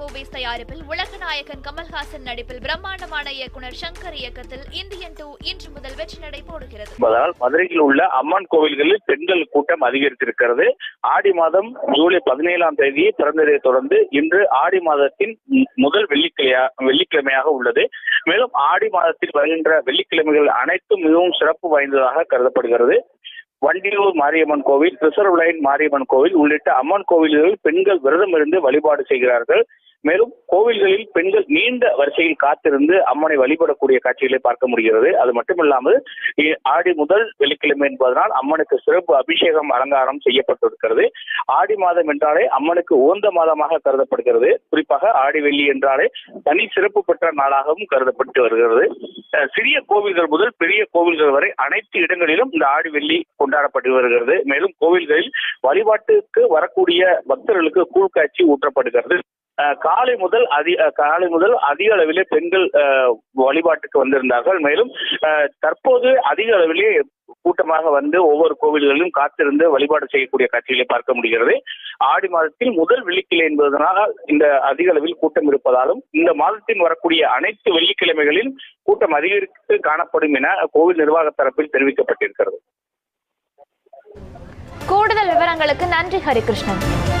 Movies தயாரிப்பில் உலகநாயகன் கமல்ஹாசன் நடிப்பில் பிரம்மாண்டமான இயக்குனர் சங்கர் இயக்கத்தில் இந்தியன் டூ இன்று முதல் வெற்றி நடை போடுகிறது. அதனால் மதுரையில் உள்ள அம்மன் கோவில்களில் பெண்கள் கூட்டம் அதிகரித்திருக்கிறது. ஆடி மாதம் ஜூலை பதினேழாம் தேதி பிறந்ததை தொடர்ந்து இன்று ஆடி மாதத்தின் முதல் வெள்ளிக்கிழையா வெள்ளிக்கிழமையாக உள்ளது. மேலும் ஆடி மாதத்தில் வருகின்ற வெள்ளிக்கிழமைகள் அனைத்தும் மிகவும் சிறப்பு வாய்ந்ததாக கருதப்படுகிறது. வண்டியூர் மாரியம்மன் கோவில் ரிசர்வ் லைன் மாரியம்மன் கோவில் உள்ளிட்ட அம்மன் கோவில்களில் பெண்கள் விரதம் இருந்து வழிபாடு செய்கிறார்கள். மேலும் கோவில்களில் பெண்கள் நீண்ட வரிசையில் காத்திருந்து அம்மனை வழிபடக்கூடிய காட்சிகளை பார்க்க முடிகிறது. அது மட்டுமில்லாமல் ஆடி முதல் வெள்ளிக்கிழமை என்பதனால் அம்மனுக்கு சிறப்பு அபிஷேகம் அலங்காரம் செய்யப்பட்டிருக்கிறது. ஆடி மாதம் என்றாலே அம்மனுக்கு உகந்த மாதமாக கருதப்படுகிறது. குறிப்பாக ஆடி வெள்ளி என்றாலே தனி சிறப்பு பெற்ற நாளாகவும் கருதப்பட்டு வருகிறது. சிறிய கோவில்கள் முதல் பெரிய கோவில்கள் வரை அனைத்து இடங்களிலும் இந்த ஆடி வெள்ளி கொண்டாடப்பட்டு வருகிறது. மேலும் கோவில்களில் வழிபாட்டுக்கு வரக்கூடிய பக்தர்களுக்கு கூழ்காட்சி ஊற்றப்படுகிறது காலை முதல் அதி காலை முதல் அதிக அளவிலே பெண்கள் வழிபாட்டுக்கு வந்திருந்தார்கள். மேலும் தற்போது அதிக அளவிலே கூட்டமாக வந்து ஒவ்வொரு கோவில்களிலும் காத்திருந்து வழிபாடு செய்யக்கூடிய காட்சிகளை பார்க்க முடிகிறது. ஆடி மாதத்தில் முதல் வெள்ளிக்கிழமை என்பதனால் இந்த அதிக அளவில் கூட்டம் இருப்பதாலும் இந்த மாதத்தின் வரக்கூடிய அனைத்து வெள்ளிக்கிழமைகளில் கூட்டம் அதிகரித்து காணப்படும் என கோவில் நிர்வாக தரப்பில் தெரிவிக்கப்பட்டிருக்கிறது. கூடுதல் விவரங்களுக்கு நன்றி ஹரிகிருஷ்ணன்.